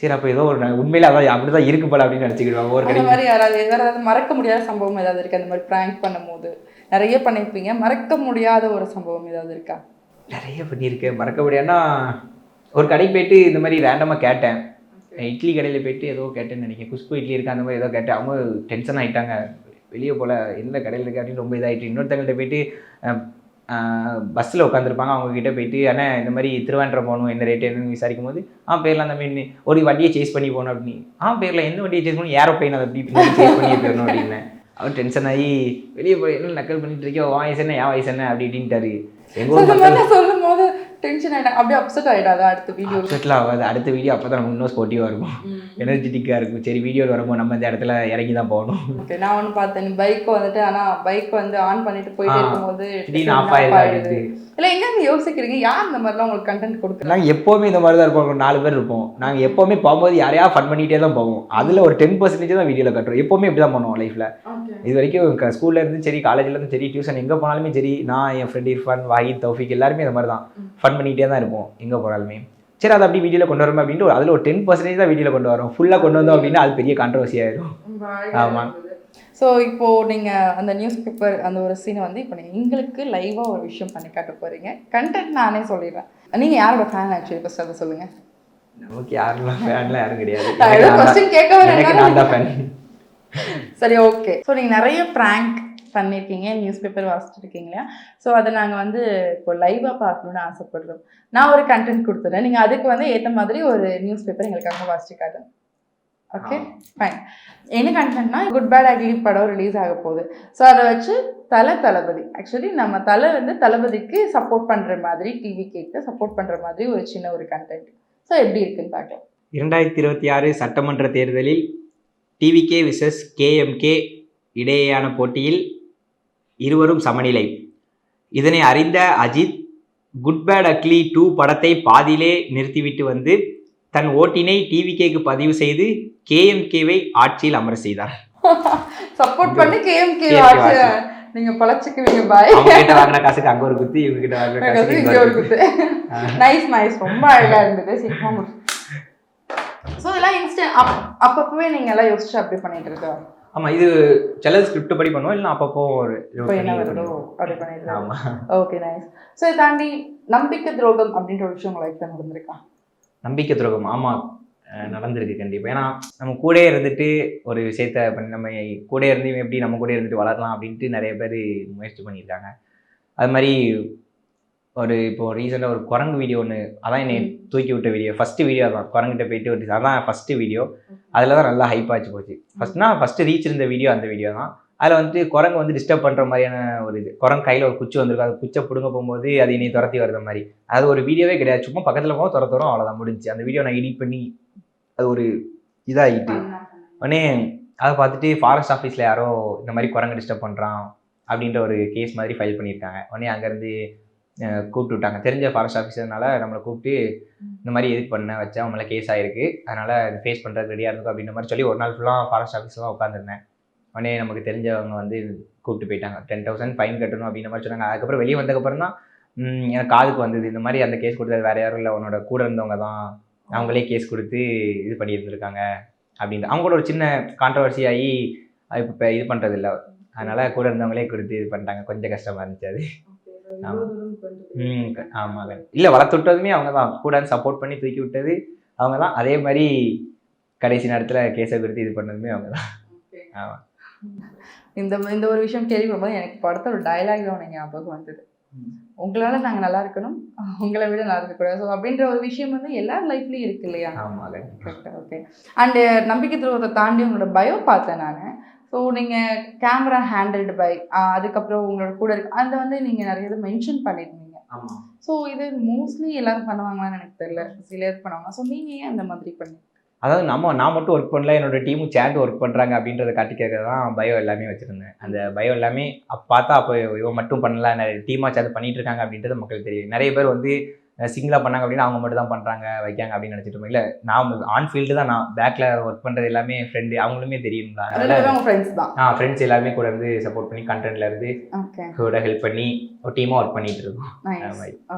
சரி அப்போ ஏதோ ஒரு உண்மையில அதான் அப்படிதான் இருக்கு போல அப்படின்னு நினச்சிக்கிடுவாங்க. ஒரு அந்த மாதிரி யாராவது ஏதாவது மறக்க முடியாத சம்பவம் ஏதாவது இருக்கு? அந்த மாதிரி ப்ராங்க் பண்ணும்போது. நிறைய பண்ணியிருப்பீங்க மறக்க முடியாத ஒரு சம்பவம் ஏதாவது இருக்கா? நிறைய பண்ணியிருக்கேன். மறக்க முடியாதுன்னா ஒரு கடைக்கு போயிட்டு இந்த மாதிரி ரேண்டமாக கேட்டேன். இட்லி கடையில் போயிட்டு ஏதோ கேட்டேன்னு நினைக்கிறேன். குஷ்பு இட்லி இருக்கா? அந்த மாதிரி ஏதோ கேட்டேன். அவங்க டென்ஷன் ஆகிட்டாங்க வெளியே போல எந்த கடையில் இருக்கு அப்படின்னு ரொம்ப இதாகிட்டு இன்னொருத்தங்கள்ட்ட போயிட்டு பஸ்ஸில் உட்காந்துருப்பாங்க அவங்க கிட்ட போயிட்டு ஆனால் இந்த மாதிரி திருவாண்டம் போகணும் என்ன ரேட் என்னன்னு விசாரிக்கும் போது ஆ பேர்லாம் அந்த மாதிரி ஒரு வண்டியை சேஸ் பண்ணி போகணும் அப்படின்னு ஆ பேரில் எந்த வண்டியை சேஸ் பண்ணி ஏரோப்ளைன் அதை அப்படி சேஸ் பண்ணி போயிடணும் அப்படின்னு. அவர் டென்ஷன் ஆகி வெளியே போய் என்ன நக்கல் பண்ணிட்டு இருக்கியோ உன் வயசு என்ன? என் வயசு என்ன? அப்படி இப்படின்ட்டாரு. எங்கள் ஊர் சொல்லும் போது டென்ஷன் ஆயிட்டாங்க அப்படியே அப்செட் ஆயிடாதா அடுத்த வீடியோ அப்செட்டில் ஆகாது. அடுத்த வீடியோ அப்போ தான் நமக்கு இன்னும் ஸ்போர்ட்டிவாக இருக்கும் எனர்ஜெட்டிக்காக இருக்கும். சரி வீடியோ வரும்போது நம்ம இந்த இடத்துல இறங்கி தான் போகணும். ஓகே நான் ஒன்று பார்த்தேன். பைக் வந்துட்டு ஆனா பைக் வந்து ஆன் பண்ணிட்டு போயிட்டே இருக்கும்போது திடீர்னு ஆஃப் ஆயிடுது. இல்ல எங்க இருந்து யோசிக்கிறீங்க? யார் இந்த மாதிரிலாம் உங்களுக்கு கண்டென்ட் கொடுக்குறாங்க நாங்கள் எப்போவுமே இந்த மாதிரி தான் இருப்போம் நாலு பேர் இருப்போம். நாங்கள் எப்போவுமே போகும்போது யாரையா ஃபன் பண்ணிகிட்டே தான் போவோம். அதில் ஒரு டென் பர்சன்டேஜ் தான் வீடியோவில் கட்டுறோம். எப்போவுமே இப்படி தான் பண்ணுவோம் லைஃப்பில் இது வரைக்கும் ஸ்கூல்ல இருந்து சரி காலேஜ்ல இருந்து சரி டியூஷன் எங்கே போனாலுமே சரி நான் என் ஃப்ரெண்ட் இர்ஃபான் வாஹித் தௌஃபிக் எல்லாருமே இந்த மாதிரி தான் ஃபன் பண்ணிக்கிட்டே தான் இருப்போம். எங்கே போனாலுமே. சரி அதை அப்படி வீடியோவில் கொண்டு வரணும் அப்படின்ட்டு அதில் ஒரு டென் பர்சன்டேஜ் தான் வீடியோவில் கொண்டு வரோம். ஃபுல்லாக கொண்டு வந்தோம் அப்படின்னா அது பெரிய கான்ட்ரவர்சி ஆயிடும் ஆமா. ஸோ இப்போ நீங்க அந்த நியூஸ் பேப்பர் அந்த ஒரு சீனை வந்து இப்போ நீங்க எங்களுக்கு லைவா ஒரு விஷயம் பண்ணி காட்ட போறீங்க. கண்டென்ட் நானே சொல்லிடுறேன். நீங்க யாரோட ஃபேன் ஆக்சுவலி ஃபர்ஸ்ட் அதை சொல்லுங்க. நமக்கு யாரெல்லாம் ஃபேன்லாம் யாரும் கிடையாது. கேட்க வரேன். சரி ஓகே ஸோ நீங்க நிறைய ப்ராங்க் பண்ணியிருக்கீங்க நியூஸ் பேப்பர் வாசிச்சிருக்கீங்க இல்லையா? ஸோ அதை நாங்கள் வந்து இப்போ லைவாக பார்க்கணும்னு ஆசைப்படுறோம். நான் ஒரு கண்டென்ட் கொடுத்துறேன். நீங்கள் அதுக்கு வந்து ஏற்ற மாதிரி ஒரு நியூஸ் பேப்பர் எங்களுக்காக வாசிச்சு காட்டுங்க ஓகே ஃபைன் என்ன கண்டென்ட்னா குட் பேட் அக்லி படம் ரிலீஸ் ஆக போகுது. ஸோ அதை வச்சு தலை தளபதி ஆக்சுவலி நம்ம தலை வந்து தளபதிக்கு சப்போர்ட் பண்ணுற மாதிரி டிவி கேட்க சப்போர்ட் பண்ணுற மாதிரி ஒரு சின்ன ஒரு கண்டென்ட் ஸோ எப்படி இருக்குன்னு பார்க்கலாம். இரண்டாயிரத்தி இருபத்தி ஆறு சட்டமன்ற தேர்தலில் டிவிகே விசஸ் கேஎம்கே இடையேயான போட்டியில் இருவரும் சமநிலை. இதனை அறிந்த Ajith Good Bad Ugly two படத்தை பாதியிலே நிறுத்திவிட்டு வந்து தன் ஓட்டினை டிவிகேக்கு பதிவு செய்து கேஎம்கேவை ஆட்சியில் அமர செய்தார். சப்போர்ட் பண்ணி கேஎம்கே. நீங்க பழச்சிக்குவீங்க பாய் கிட்ட வாங்கின காசுக்கு அங்க ஒரு குத்து இவங்க கிட்ட வாங்கின காசுக்கு இங்க ஒரு குத்து. நைஸ் நைஸ் ரொம்ப அழகா இருந்தது. சீக்கிரமா ஸோ இதெல்லாம் இன்ஸ்டன்ட் அப் அப்பப்பவே நீங்க எல்லாம் யோசிச்சு அப்படி பண்ணிட்டு இருக்கோம் ஆமா இது சில ஸ்கிரிப்ட் படி பண்ணுவோம் இல்லை அப்பப்போ ஒரு என்ன வருதோ. அப்படி பண்ணிட்டு ஓகே நைஸ் ஸோ இதை தாண்டி நம்பிக்கை துரோகம் அப்படின்ற ஒரு விஷயம் உங்களுக்கு லைஃப்ல நடந்திருக்கா? நம்பிக்கை துரோகம் ஆமா. நடந்திருக்கு கண்டிப்பா. ஏன்னா நம்ம கூடயே இருந்துட்டு ஒரு விஷயத்த பண்ணி நம்ம கூட இருந்து எப்படி நம்ம கூட இருந்துட்டு வளரலாம் அப்படின்ட்டு நிறைய பேர் முயற்சி பண்ணியிருக்காங்க. அது மாதிரி ஒரு இப்போ ரீசெண்டாக ஒரு குரங்கு வீடியோ ஒன்று அதான் என்னை தூக்கி விட்ட வீடியோ. ஃபஸ்ட்டு வீடியோ தான் குரங்கிட்ட போயிட்டு ஒரு அதான் ஃபஸ்ட்டு வீடியோ. அதில் தான் நல்லா ஹைப் ஆச்சு போச்சு. ஃபஸ்ட்னா ஃபஸ்ட்டு ரீச் இருந்த வீடியோ அந்த வீடியோ தான். அதில் வந்து குரங்கு வந்து டிஸ்டர்ப் பண்ணுற மாதிரியான ஒரு இது. குரங்கு கையில் ஒரு குச்சி வந்திருக்கும். அது குச்சை பிடுங்க போகும்போது அது இனி துரத்தி வருது மாதிரி. அது ஒரு வீடியோவே கிடையாது. சும்மா பக்கத்தில் போக துர துரம் அவ்வளோதான் முடிஞ்சு அந்த வீடியோ நான் எடிட் பண்ணி அது ஒரு இதாகிட்டு உடனே அதை பார்த்துட்டு ஃபாரஸ்ட் ஆஃபீஸில் யாரோ இந்த மாதிரி குரங்கு டிஸ்டர்ப் பண்ணுறான் அப்படின்ற ஒரு கேஸ் மாதிரி ஃபைல் பண்ணியிருக்காங்க. உடனே அங்கேருந்து கூப்பிட்டு விட்டாங்க. தெரிஞ்ச ஃபாரஸ்ட் ஆஃபீஸர்னால நம்மளை கூப்பிட்டு இந்த மாதிரி எதுக்கு பண்ண வச்சா? அவங்கள கேஸ் ஆயிருக்கு. அதனால் ஃபேஸ் பண்ணுறது ரெடியாக இருக்கும் அப்படின்ற மாதிரி சொல்லி ஒரு நாள் ஃபுல்லாக ஃபாரஸ்ட் ஆஃபீஸில் தான் உட்காந்துருந்தேன் உடனே நமக்கு தெரிஞ்சவங்க வந்து கூப்பிட்டு போயிட்டாங்க. டென் தௌசண்ட் ஃபைன் கட்டணும் அப்படின்ற மாதிரி சொன்னாங்க. அதுக்கப்புறம் வெளியே வந்ததுக்கப்புறம் தான் எனக்கு காதுக்கு வந்தது. இந்த மாதிரி அந்த கேஸ் கொடுத்தது வேறு யாரும் இல்லை. உன்னோட கூட இருந்தவங்க தான். அவங்களே கேஸ் கொடுத்து இது பண்ணியிருந்திருக்காங்க அப்படின்ட்டு அவங்க கூட ஒரு சின்ன கான்ட்ரவர்சி ஆகி இப்போ இது பண்ணுறது இல்லை அதனால் கூட இருந்தவங்களே கொடுத்து இது பண்ணிட்டாங்க. கொஞ்சம் கஷ்டமாக இருந்துச்சு அது. ஆமா. ம் ஆமாங்க இல்லை வளர்த்து விட்டதுமே அவங்க தான். கூட சப்போர்ட் பண்ணி தூக்கி விட்டது அவங்க தான். அதே மாதிரி கடைசி நேரத்தில் கேஸை கொடுத்து இது பண்ணதுமே அவங்க தான். ஆமா. இந்த இந்த ஒரு விஷயம் கேள்விப்படும்போது எனக்கு படத்தோட டயலாக் தான் ஞாபகம் வந்தது. உங்களால நாங்க நல்லா இருக்கணும். உங்களை விட நல்லா இருக்கக்கூடாது. ஸோ அப்படின்ற ஒரு விஷயம் வந்து எல்லார் லைஃப்லயும் இருக்கு இல்லையா? ஆமாங்க ஓகே அண்டு நம்பிக்கை துரோகத்தை தாண்டி உங்களோட பயோ பார்த்தேன் நான். ஸோ நீங்கள் கேமரா ஹேண்டில்டு பை அதுக்கப்புறம் உங்களோட கூட இருக்கு அந்த வந்து நீங்கள் நிறைய இது மென்ஷன் பண்ணியிருந்தீங்க ஸோ இது மோஸ்ட்லி எல்லாரும் பண்ணுவாங்களான்னு எனக்கு தெரியல. சில பேர் பண்ணுவாங்க. ஸோ நீங்கள் ஏன் அந்த மாதிரி பண்ணி அதாவது நம்ம நான் மட்டும் ஒர்க் பண்ணல என்னோட டீமும் சேர்ந்து ஒர்க் பண்ணுறாங்க அப்படின்றத காட்டிக்கிறது தான் பயோ எல்லாமே வச்சுருந்தேன். அந்த பயோ எல்லாமே அப்போ பார்த்தா அப்போ இவன் மட்டும் பண்ணல நிறைய டீமாக சேர்ந்து பண்ணிகிட்டு இருக்காங்க அப்படின்றது மக்களுக்கு தெரியும். நிறைய பேர் வந்து சிங்கிளாக பண்ணாங்க அப்படின்னா அவங்க மட்டும் தான் பண்ணுறாங்க வைக்காங்க அப்படின்னு நினச்சிட்டு இருப்போம். இல்லை நான் ஆன் ஃபீல்டு தான் நான் பேக்கில் ஒர்க் பண்ணுறது எல்லாமே ஃப்ரெண்டு அவங்களுமே தெரியுங்களா ஆ ஃப்ரெண்ட்ஸ் எல்லாருமே கூட இருந்து சப்போர்ட் பண்ணி கண்டென்ட்ல இருந்து கூட ஹெல்ப் பண்ணி ஒரு டீமாக ஒர்க் பண்ணிட்டு இருக்கோம்.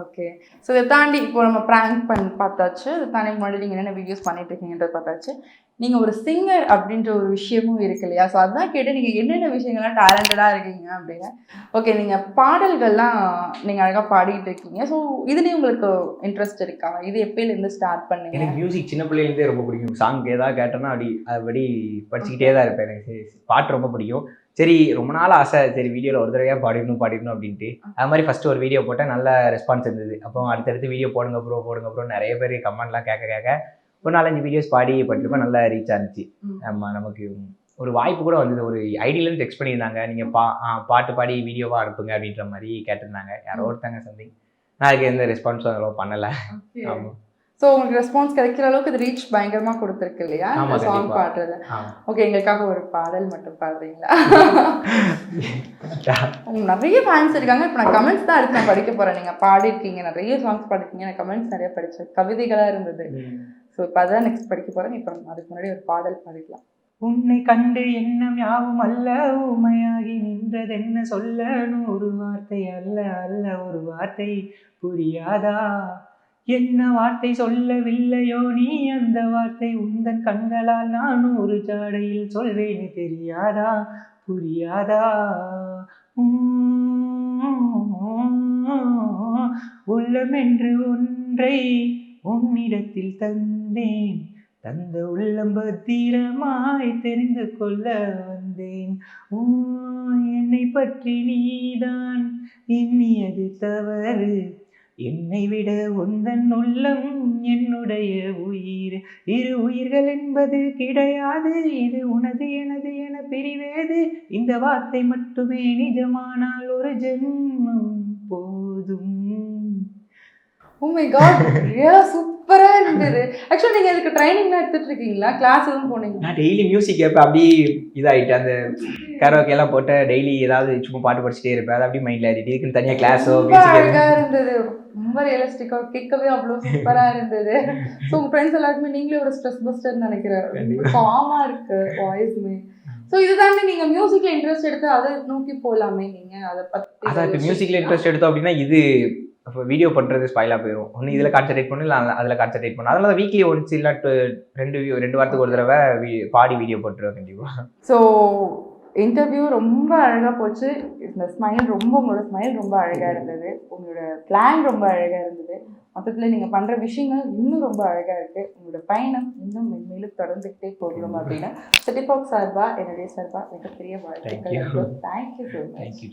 ஓகே ஸோ இதை தாண்டி இப்போ நம்ம ப்ராங்க் பண்ணி பார்த்தாச்சு. இதை தாண்டி முன்னாடி நீங்கள் என்னென்ன வீடியோஸ் பண்ணிட்டு இருக்கீங்கன்றத பார்த்தாச்சு. நீங்கள் ஒரு சிங்கர் அப்படின்ற ஒரு விஷயமும் இருக்கு இல்லையா? ஸோ அதான் கேட்டு நீங்கள் என்னென்ன விஷயங்கள்லாம் டேலண்டடாக இருக்கீங்க அப்படின்னு. ஓகே நீங்கள் பாடல்கள்லாம் நீங்கள் அழகாக பாடிட்டு இருக்கீங்க. ஸோ இதுலேயும் உங்களுக்கு இன்ட்ரெஸ்ட் இருக்கா? இது எப்பயிலேருந்து ஸ்டார்ட் பண்ணீங்க? எனக்கு மியூசிக் சின்ன பிள்ளைலேருந்தே ரொம்ப பிடிக்கும். சாங் ஏதாவது கேட்டேன்னா அப்படி அதுபடி படிச்சுக்கிட்டே தான் இருப்பேன். எனக்கு பாட்டு ரொம்ப பிடிக்கும். சரி ரொம்ப நாள் ஆசை. சரி வீடியோவில் ஒரு தடவையாக பாடிடணும் பாடிடணும் அப்படின்ட்டு. அது மாதிரி ஃபஸ்ட்டு ஒரு வீடியோ போட்டேன். நல்ல ரெஸ்பான்ஸ் இருந்தது. அப்போ அடுத்தடுத்து வீடியோ போடுங்க ப்ரோ போடுங்க ப்ரோ நிறைய பேர் கமெண்ட்லாம் கேட்க கேட்க ஒரு நாலஞ்சு வீடியோஸ் பாடி பண்ணிருப்பேன் நல்லா ரீச் ஆனிச்சு. ஆமாம் நமக்கு ஒரு வாய்ப்பு கூட வந்தது. ஒரு ஐடியிலேருந்து டெக்ஸ்ட் பண்ணியிருந்தாங்க. நீங்கள் பா பாட்டு பாடி வீடியோவாக அனுப்புங்க அப்படின்ற மாதிரி கேட்டிருந்தாங்க. யாரோ ஒருத்தங்க சம்திங் நான் அதுக்கு எந்த ரெஸ்பான்ஸும் அவ்வளோ பண்ணலை. ஆமாம் ஸோ உங்களுக்கு ரெஸ்பான்ஸ் கிடைக்கிற அளவுக்கு இது ரீச் பயங்கரமாக கொடுத்துருக்கு இல்லையா? இந்த சாங். பாடுறது. ஓகே எங்களுக்காக ஒரு பாடல் மட்டும் பாடுறீங்களா? நிறைய ஃபேன்ஸ் இருக்காங்க. இப்போ நான் கமெண்ட்ஸ் தான் நான் படிக்க போகிறேன் நீங்கள் பாடிருக்கீங்க நிறைய சாங்ஸ் பாடிருக்கீங்க நான் கமெண்ட்ஸ் நிறைய படித்தேன் கவிதைகளாக இருந்தது. ஸோ இப்போ அதான் நெக்ஸ்ட் படிக்க போகிறேன் இப்போ அதுக்கு முன்னாடி ஒரு பாடல் பாடிக்கலாம். உன்னை கண்டு எண்ணம் யாவும் அல்ல ஊமையாகி நின்றதென்ன சொல்ல நூறு வார்த்தை அல்ல அல்ல ஒரு வார்த்தை புரியாதா? என்ன வார்த்தை சொல்லவில்லையோ நீ? அந்த வார்த்தை உந்தன் கண்களால் நான் ஒரு ஜாடையில் சொல்வேன் தெரியாதா? புரியாதா? உம், உள்ளம் என்று ஒன்றை உன்னிடத்தில் தந்தேன். தந்த உள்ளம் பத்திரமாய் தெரிந்து கொள்ள வந்தேன். என்னை பற்றி நீதான் எண்ணியது தவறு. என்னை விட உந்தன் உள்ளம் என்னுடைய உயிர். இரு உயிர்கள் என்பது கிடையாது இது உனது எனது என பிரிவேது. இந்த வார்த்தை மட்டுமே நிஜமானால் ஒரு ஜென்மம் போதும். மை காட் சூப்பரா இருந்தது. ஆக்சுவலி நீங்க இதுக்கு ட்ரைனிங்லாம் எடுத்துட்டு இருக்கீங்களா? கிளாஸ் எதுவும் போனீங்க நான் டெய்லி மியூசிக் கேட்பேன் அப்படியே இதாகிட்டு அந்த கரோக்கே எல்லாம் போட்டு டெய்லி ஏதாவது சும்மா பாட்டு படிச்சுட்டே இருப்பேன். அது அப்படியே மைண்டில் ஏறிட்டு இதுக்குன்னு தனியாக கிளாஸோ அழகா இருந்தது. ரொம்ப ரியலிஸ்டிக்கா கேட்கவே அவ்வளோ சூப்பரா இருந்தது. ஸோ உங்க ஃப்ரெண்ட்ஸ் எல்லாருக்குமே நீங்களே ஒரு ஸ்ட்ரெஸ் பஸ்டர் நினைக்கிறேன். காமா இருக்கு வாய்ஸ்மே ஸோ இதுதாண்டி நீங்க மியூசிக்ல இன்ட்ரெஸ்ட் எடுத்து அதை நோக்கி போலாமே நீங்க அதை அதான் பத்தி மியூசிக்கில் இன்ட்ரெஸ்ட் எடுத்தோம் அப்படின்னா இது வீடியோ பண்ணுறது ஸ்பாயிலாக போயிடும் ஒன்று இதில் கான்சன்ட்ரேட் பண்ணு இல்லை அதில் கான்சன்ட்ரேட் பண்ணு. அதனால தான் வீக்லி ஒன்ஸ் இல்லை ரெண்டு view- ரெண்டு வாரத்துக்கு ஒரு தடவை வி- பாடி வீடியோ போட்டுருவேன் கண்டிப்பாக ஸோ இன்டர்வியூ ரொம்ப அழகாக போச்சு. இந்த ஸ்மைல் ரொம்ப உங்களோட ஸ்மைல் ரொம்ப அழகாக இருந்தது. உங்களோட பிளான் ரொம்ப அழகாக இருந்தது. மொத்தத்தில் நீங்கள் பண்ணுற விஷயங்கள் இன்னும் ரொம்ப அழகாக இருக்குது உங்களோட பயணம் இன்னும் மென்மேலும் தொடர்ந்துக்கிட்டே போகணும் அப்படின்னு சிட்டிபாக் சார்பா என்னுடைய சார்பா மிகப்பெரிய. வாழ்த்துக்கள். Thank you so much thank you